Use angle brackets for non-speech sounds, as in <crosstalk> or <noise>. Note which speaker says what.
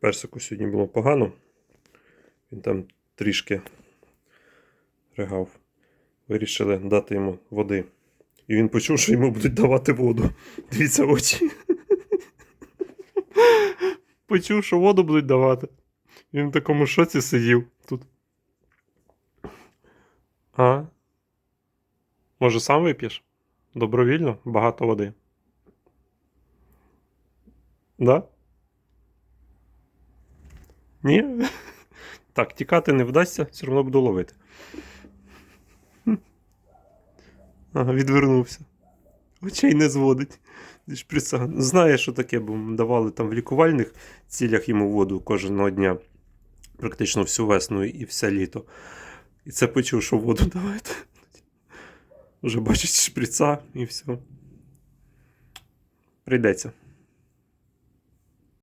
Speaker 1: Персику сьогодні було погано. Він там трішки ригав. Вирішили дати йому води. І він почув, що йому будуть давати воду. <laughs> Дивіться очі. <laughs> Почув, що воду будуть давати. Він в такому шоці сидів тут. А? Може, сам вип'єш? Добровільно? Багато води. Да? Ні? Так, тікати не вдасться, все одно буду ловити. Ага, відвернувся. Очей не зводить. Знає, що таке, бо давали там в лікувальних цілях йому воду кожного дня. Практично всю весну і все літо. І це почув, що воду давайте. Вже бачить шприца і все. Прийдеться.